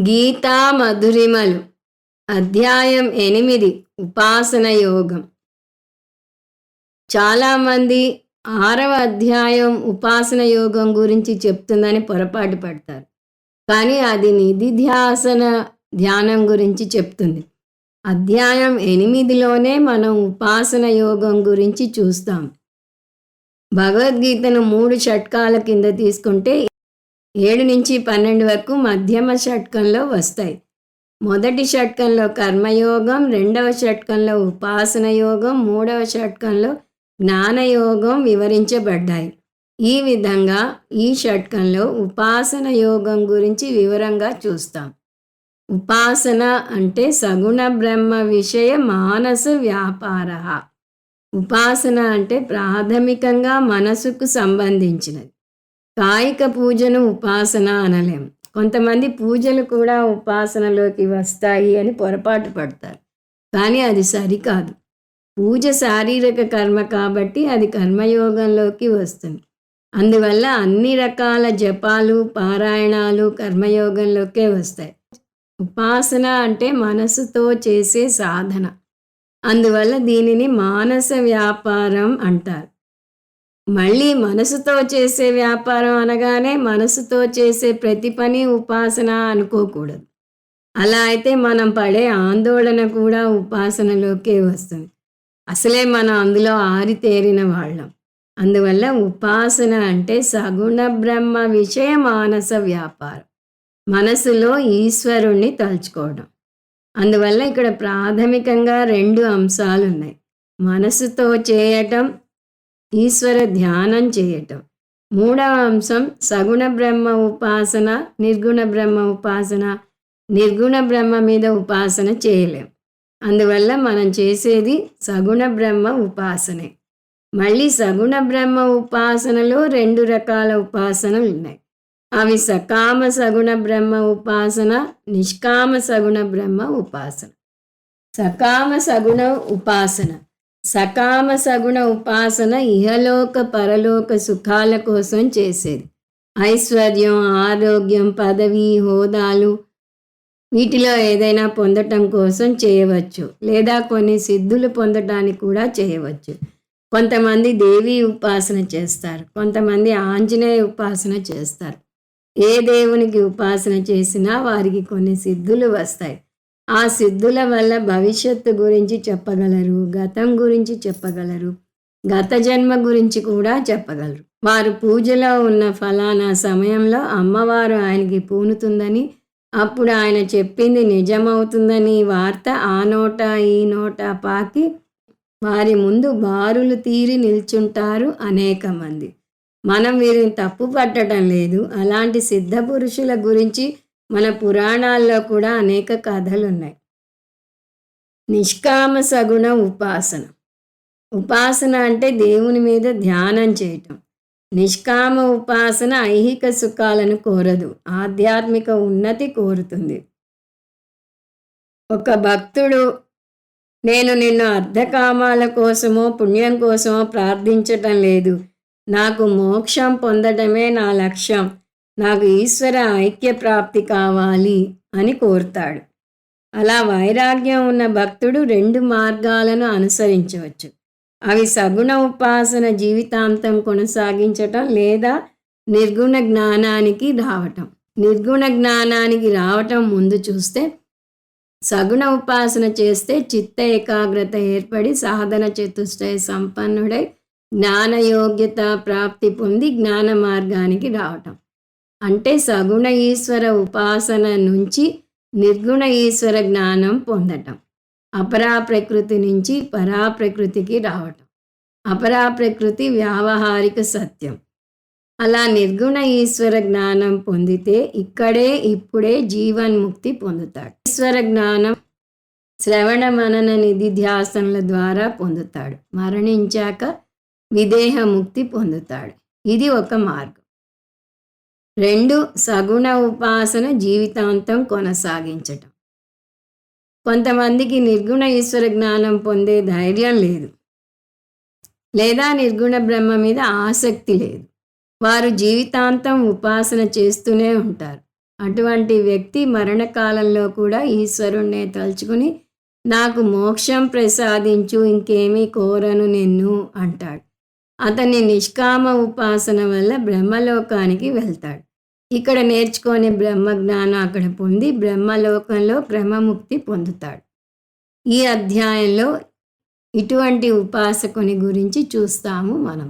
గీతా మధురిమలు అధ్యాయం ఎనిమిది. ఉపాసన యోగం. చాలామంది ఆరవ అధ్యాయం ఉపాసన యోగం గురించి చెప్తుందని పొరపాటు పడతారు. కానీ అది నిధిధ్యాసన ధ్యానం గురించి చెప్తుంది. అధ్యాయం ఎనిమిదిలోనే మనం ఉపాసన యోగం గురించి చూస్తాం. భగవద్గీతను మూడు షట్కాల కింద తీసుకుంటే ఏడు నుంచి పన్నెండు వరకు మధ్యమ షట్కంలో వస్తాయి. మొదటి షట్కంలో కర్మయోగం రెండవ షట్కంలో ఉపాసన యోగం మూడవ షట్కంలో జ్ఞానయోగం వివరించబడ్డాయి. ఈ విధంగా ఈ షట్కంలో ఉపాసన యోగం గురించి వివరంగా చూస్తాం. ఉపాసన అంటే సగుణ బ్రహ్మ విషయ మానస వ్యాపార. ఉపాసన అంటే ప్రాథమికంగా మనసుకు సంబంధించినది. కాయిక పూజను ఉపాసన అనలేం. కొంతమంది పూజలు కూడా ఉపాసనలోకి వస్తాయి అని పొరపాటు పడతారు. కానీ అది సరికాదు. పూజ శారీరక కర్మ కాబట్టి అది కర్మయోగంలోకి వస్తుంది. అందువల్ల అన్ని రకాల జపాలు పారాయణాలు కర్మయోగంలోకే వస్తాయి. ఉపాసన అంటే మనసుతో చేసే సాధన. అందువల్ల దీనిని మానస వ్యాపారం అంటారు. మళ్ళీ మనసుతో చేసే వ్యాపారం అనగానే మనసుతో చేసే ప్రతి పని ఉపాసన అనుకోకూడదు. అలా అయితే మనం పడే ఆందోళన కూడా ఉపాసనలోకే వస్తుంది. అసలే మనం అందులో ఆరితేరిన వాళ్ళం. అందువల్ల ఉపాసన అంటే సగుణ బ్రహ్మ విషయ మానస వ్యాపారం. మనసులో ఈశ్వరుణ్ణి తలుచుకోవడం. అందువల్ల ఇక్కడ ప్రాథమికంగా రెండు అంశాలు ఉన్నాయి మనసుతో చేయటం ఈశ్వర ధ్యానం చేయటం. మూడవ అంశం సగుణ బ్రహ్మ ఉపాసన నిర్గుణ బ్రహ్మ ఉపాసన నిర్గుణ బ్రహ్మ మీద ఉపాసన చేయలేం. అందువల్ల మనం చేసేది సగుణ బ్రహ్మ ఉపాసనే. మళ్ళీ సగుణ బ్రహ్మ ఉపాసనలో రెండు రకాల ఉపాసనలు ఉన్నాయి. అవి సకామ సగుణ బ్రహ్మ ఉపాసన నిష్కామ సగుణ బ్రహ్మ ఉపాసన. సకామ సగుణ ఉపాసన. సకామ సగుణ ఉపాసన ఇహలోక పరలోక సుఖాల కోసం చేసేది. ఐశ్వర్యం ఆరోగ్యం పదవి హోదాలు వీటిలో ఏదైనా పొందటం కోసం చేయవచ్చు. లేదా కొన్ని సిద్ధులు పొందటానికి కూడా చేయవచ్చు. కొంతమంది దేవి ఉపాసన చేస్తారు. కొంతమంది ఆంజనేయ ఉపాసన చేస్తారు. ఏ దేవునికి ఉపాసన చేసినా వారికి కొన్ని సిద్ధులు వస్తాయి. ఆ సిద్ధుల వల్ల భవిష్యత్తు గురించి చెప్పగలరు గతం గురించి చెప్పగలరు గత జన్మ గురించి కూడా చెప్పగలరు. వారు పూజలో ఉన్న ఫలానా సమయంలో అమ్మవారు ఆయనకి పూనుతుందని అప్పుడు ఆయన చెప్పింది నిజమవుతుందని వార్త ఆ నోట ఈ నోట పాకి వారి ముందు బారులు తీరి నిల్చుంటారు అనేక మంది. మనం వీరిని తప్పు పట్టడం లేదు. అలాంటి సిద్ధ పురుషుల గురించి మన పురాణాల్లో కూడా అనేక కథలు ఉన్నాయి నిష్కామ సగుణ ఉపాసన. ఉపాసన అంటే దేవుని మీద ధ్యానం చేయటం. నిష్కామ ఉపాసన ఐహిక సుఖాలను కోరదు ఆధ్యాత్మిక ఉన్నతి కోరుతుంది. ఒక భక్తుడు నేను నిన్ను అర్ధకామాల కోసమో పుణ్యం కోసమో ప్రార్థించటం లేదు. నాకు మోక్షం పొందడమే నా లక్ష్యం. నాకు ఈశ్వర ఐక్య ప్రాప్తి కావాలి అని కోరుతాడు. అలా వైరాగ్యం ఉన్న భక్తుడు రెండు మార్గాలను అనుసరించవచ్చు. అవి సగుణ ఉపాసన జీవితాంతం కొనసాగించటం లేదా నిర్గుణ జ్ఞానానికి రావటం. నిర్గుణ జ్ఞానానికి రావటం ముందు చూస్తే సగుణ ఉపాసన చేస్తే చిత్త ఏకాగ్రత ఏర్పడి సాధన చతుష్టయ సంపన్నుడై జ్ఞానయోగ్యత ప్రాప్తి పొంది జ్ఞాన మార్గానికి రావటం. అంటే సగుణ ఈశ్వర ఉపాసన నుంచి నిర్గుణ ఈశ్వర జ్ఞానం పొందటం. అపరా ప్రకృతి నుంచి పరా ప్రకృతికి రావటం. అపరా ప్రకృతి వ్యావహారిక సత్యం. అలా నిర్గుణ ఈశ్వర జ్ఞానం పొందితే ఇక్కడే ఇప్పుడే జీవన్ముక్తి పొందుతాడు. ఈశ్వర జ్ఞానం శ్రవణ మనన నిధిధ్యాసనల ద్వారా పొందుతాడు. మరణించాక విదేహ ముక్తి పొందుతాడు. ఇది ఒక మార్గం. రెండు సగుణ ఉపాసన జీవితాంతం కొనసాగించటం. కొంతమందికి నిర్గుణ ఈశ్వర జ్ఞానం పొందే ధైర్యం లేదు. లేదా నిర్గుణ బ్రహ్మ మీద ఆసక్తి లేదు. వారు జీవితాంతం ఉపాసన చేస్తూనే ఉంటారు. అటువంటి వ్యక్తి మరణకాలంలో కూడా ఈశ్వరుణ్ణే తలుచుకుని నాకు మోక్షం ప్రసాదించు ఇంకేమీ కోరను నిన్ను అంటాడు. అతని నిష్కామ ఉపాసన వల్ల బ్రహ్మలోకానికి వెళ్తాడు. ఇక్కడ నేర్చుకునే బ్రహ్మ జ్ఞానం అక్కడ పొంది బ్రహ్మలోకంలో క్రమముక్తి పొందుతాడు. ఈ అధ్యాయంలో ఇటువంటి ఉపాసకుని గురించి చూస్తాము మనం.